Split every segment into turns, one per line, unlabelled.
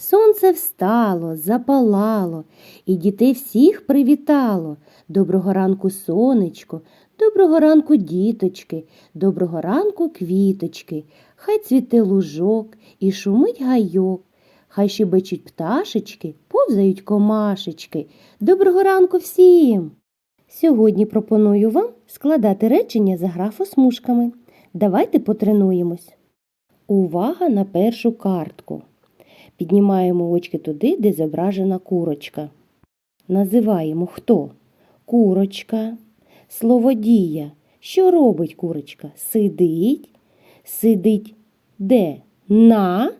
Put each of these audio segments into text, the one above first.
Сонце встало, запалало, і дітей всіх привітало. Доброго ранку, сонечко, доброго ранку, діточки, доброго ранку, квіточки. Хай цвіте лужок і шумить гайок. Хай щебечуть пташечки, повзають комашечки. Доброго ранку всім! Сьогодні пропоную вам складати речення за графосмужками. Давайте потренуємось. Увага на першу картку. Піднімаємо очки туди, де зображена курочка. Називаємо хто? Курочка. Слово дія. Що робить курочка? Сидить. Сидить де? На?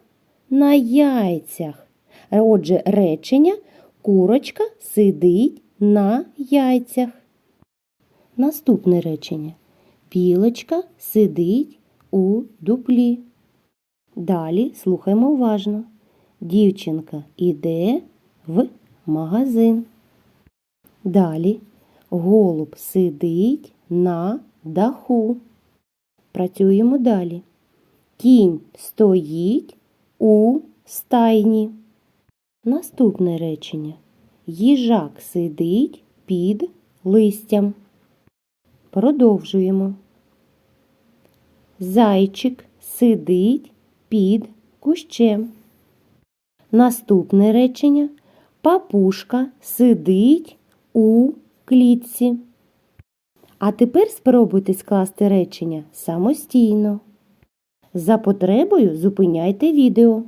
На яйцях. Отже, речення курочка сидить на яйцях. Наступне речення. Пілочка сидить у дуплі. Далі слухаємо уважно. Дівчинка іде в магазин. Далі голуб сидить на даху. Працюємо далі. Кінь стоїть у стайні. Наступне речення. Їжак сидить під листям. Продовжуємо. Зайчик сидить під кущем. Наступне речення. Папушка сидить у клітці. А тепер спробуйте скласти речення самостійно. За потребою зупиняйте відео.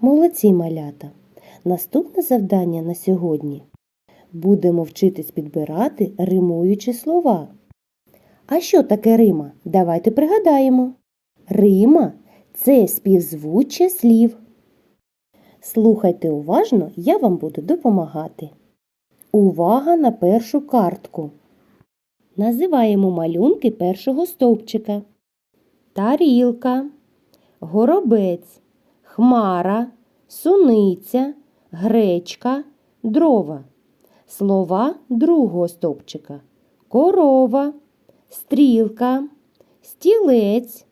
Молодці малята! Наступне завдання на сьогодні будемо вчитись підбирати римуючі слова. А що таке рима? Давайте пригадаємо. Рима це співзвуччя слів. Слухайте уважно, я вам буду допомагати. Увага на першу картку. Називаємо малюнки першого стовпчика. Тарілка, горобець, хмара, суниця, гречка, дрова. Слова другого стовпчика. Корова, стрілка, стілець,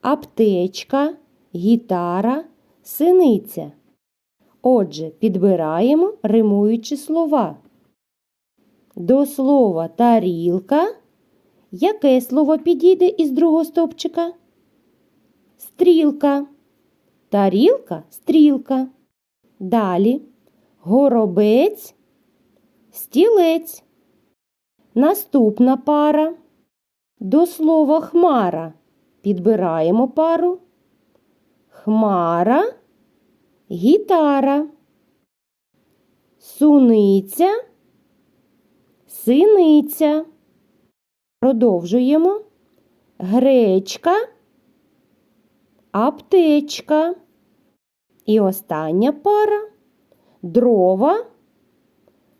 аптечка, гітара, синиця. Отже, підбираємо римуючі слова. До слова тарілка. Яке слово підійде із другого стовпчика? Стрілка. Тарілка стрілка. Далі горобець, стілець. Наступна пара. До слова хмара підбираємо пару. Хмара, гітара, суниця, синиця. Продовжуємо. Гречка, аптечка. І остання пара дрова,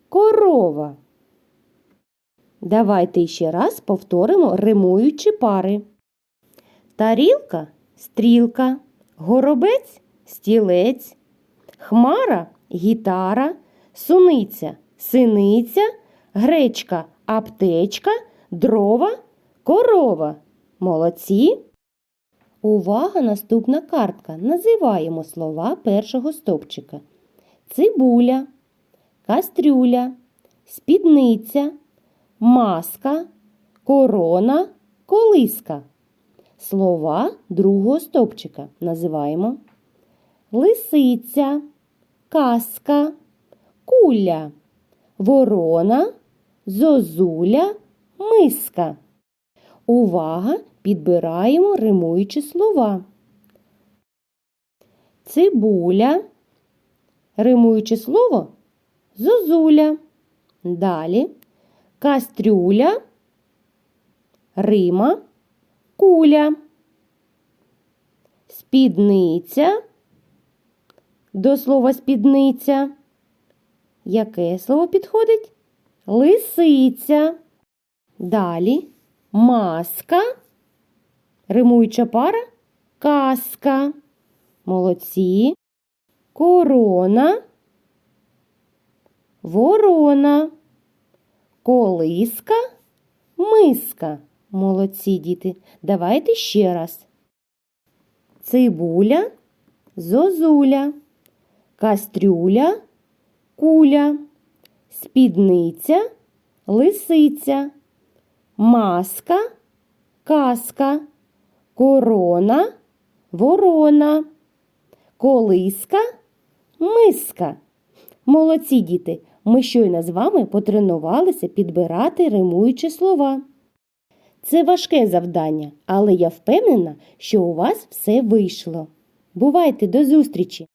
корова. Давайте ще раз повторимо римуючі пари. Тарілка стрілка, горобець стілець, хмара гітара, суниця, синиця, гречка, аптечка, дрова, корова. Молодці. Увага, наступна картка. Називаємо слова першого стовпчика. Цибуля, кастрюля, спідниця, маска, корона, колиска. Слова другого стовпчика називаємо лисиця, каска, куля, ворона, зозуля, миска. Увага! Підбираємо римуючі слова. Цибуля. Римуюче слово зозуля. Далі кастрюля, рима, куля. Спідниця. До слова спідниця. Яке слово підходить? Лисиця. Далі маска. Римуюча пара каска. Молодці. Корона. ворона, колиска, миска. Молодці діти. Давайте ще раз. Цибуля, зозуля, кастрюля, куля, спідниця, лисиця, маска, каска, корона, ворона, колиска, миска. Молодці діти, ми щойно з вами потренувалися підбирати римуючі слова. Це важке завдання, але я впевнена, що у вас все вийшло. Бувайте до зустрічі!